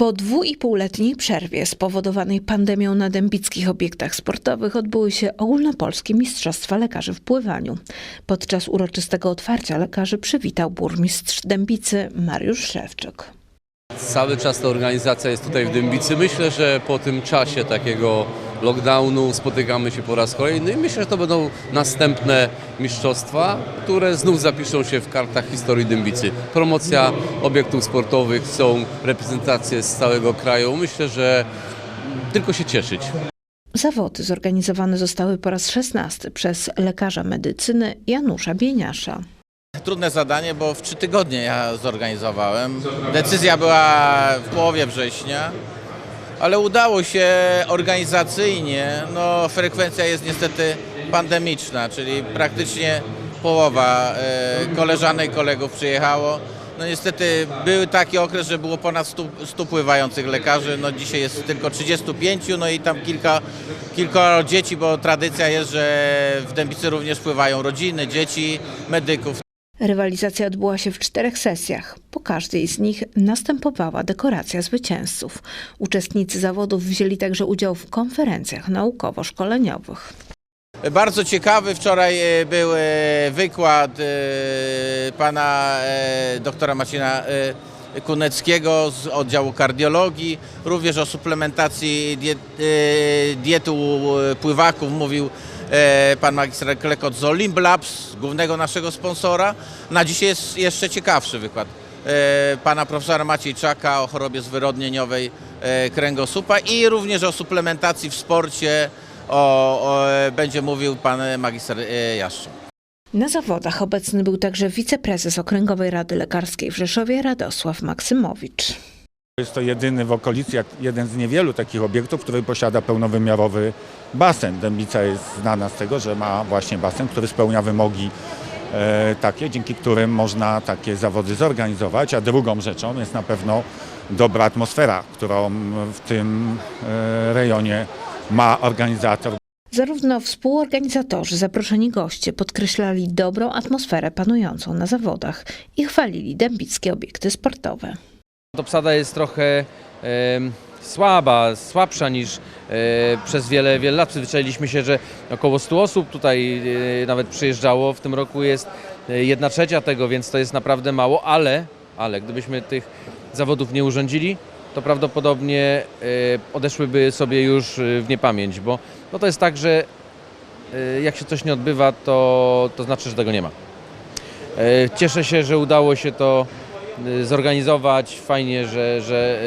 Po dwuipółletniej przerwie spowodowanej pandemią na dębickich obiektach sportowych odbyły się ogólnopolskie Mistrzostwa Lekarzy w pływaniu. Podczas uroczystego otwarcia lekarzy przywitał burmistrz Dębicy Mariusz Szewczyk. Cały czas ta organizacja jest tutaj w Dębicy. Myślę, że po tym czasie takiego lockdownu spotykamy się po raz kolejny i myślę, że to będą następne mistrzostwa, które znów zapiszą się w kartach historii Dębicy. Promocja obiektów sportowych, są reprezentacje z całego kraju. Myślę, że tylko się cieszyć. Zawody zorganizowane zostały po raz szesnasty przez lekarza medycyny Janusza Bieniasza. Trudne zadanie, bo w trzy tygodnie ja zorganizowałem. Decyzja była w połowie września, ale udało się organizacyjnie. No, frekwencja jest niestety pandemiczna, czyli praktycznie połowa e, koleżanek, kolegów przyjechało. No niestety był taki okres, że było ponad 100, 100 pływających lekarzy, no dzisiaj jest tylko 35, no i tam kilka, kilka dzieci, bo tradycja jest, że w Dębicy również pływają rodziny, dzieci, medyków. Rywalizacja odbyła się w czterech sesjach. Po każdej z nich następowała dekoracja zwycięzców. Uczestnicy zawodów wzięli także udział w konferencjach naukowo-szkoleniowych. Bardzo ciekawy wczoraj e, był e, wykład e, pana doktora Marcina e, Kuneckiego z oddziału kardiologii, również o suplementacji diet, dietu pływaków mówił pan magister Klekot z Olimp Labs, głównego naszego sponsora. Na dzisiaj jest jeszcze ciekawszy wykład e, pana profesora Maciejczaka o chorobie zwyrodnieniowej e, kręgosłupa i również o suplementacji w sporcie o, o, będzie mówił pan magister e, Jaszczuk. Na zawodach obecny był także wiceprezes Okręgowej Rady Lekarskiej w Rzeszowie Radosław Maksymowicz. Jest to jedyny w okolicy, jeden z niewielu takich obiektów, który posiada pełnowymiarowy basen. Dębica jest znana z tego, że ma właśnie basen, który spełnia wymogi e, takie, dzięki którym można takie zawody zorganizować, a drugą rzeczą jest na pewno dobra atmosfera, którą w tym e, rejonie ma organizator. Zarówno współorganizatorzy, zaproszeni goście podkreślali dobrą atmosferę panującą na zawodach i chwalili dębickie obiekty sportowe. Obsada jest trochę em, słaba, słabsza niż e, przez wiele, wiele lat. Przyzwyczailiśmy się, że około 100 osób tutaj e, nawet przyjeżdżało. W tym roku jest e, jedna trzecia tego, więc to jest naprawdę mało, ale, ale gdybyśmy tych zawodów nie urządzili, to prawdopodobnie e, odeszłyby sobie już e, w niepamięć, bo no to jest tak, że e, jak się coś nie odbywa, to, to znaczy, że tego nie ma. E, Cieszę się, że udało się to zorganizować. Fajnie, że, że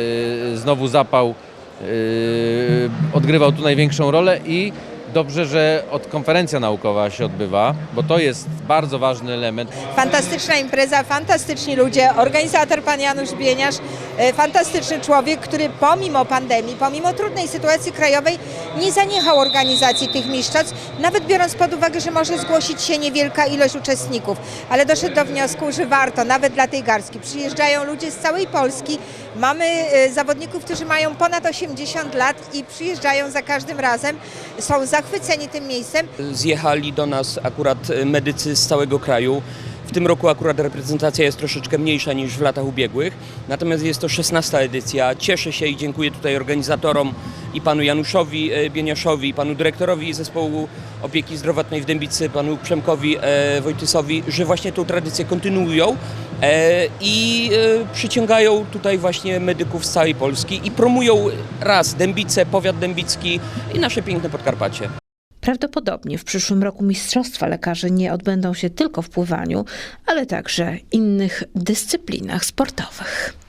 y, znowu zapał y, odgrywał tu największą rolę i dobrze, że od konferencja naukowa się odbywa, bo to jest bardzo ważny element. Fantastyczna impreza, fantastyczni ludzie, organizator pan Janusz Bieniasz, e, fantastyczny człowiek, który pomimo pandemii, pomimo trudnej sytuacji krajowej nie zaniechał organizacji tych mistrzostw, nawet biorąc pod uwagę, że może zgłosić się niewielka ilość uczestników, ale doszedł do wniosku, że warto, nawet dla tej garstki. Przyjeżdżają ludzie z całej Polski, mamy e, zawodników, którzy mają ponad 80 lat i przyjeżdżają za każdym razem, są zachwyceni tym miejscem, zjechali do nas akurat medycy z całego kraju. W tym roku akurat reprezentacja jest troszeczkę mniejsza niż w latach ubiegłych, natomiast jest to 16 edycja. Cieszę się i dziękuję tutaj organizatorom i panu Januszowi e, Bieniaszowi, panu dyrektorowi zespołu opieki zdrowotnej w Dębicy, panu Przemkowi e, Wojtysowi, że właśnie tą tradycję kontynuują e, i przyciągają tutaj właśnie medyków z całej Polski i promują raz Dębice, powiat dębicki i nasze piękne Podkarpacie. Prawdopodobnie w przyszłym roku Mistrzostwa Lekarzy nie odbędą się tylko w pływaniu, ale także innych dyscyplinach sportowych.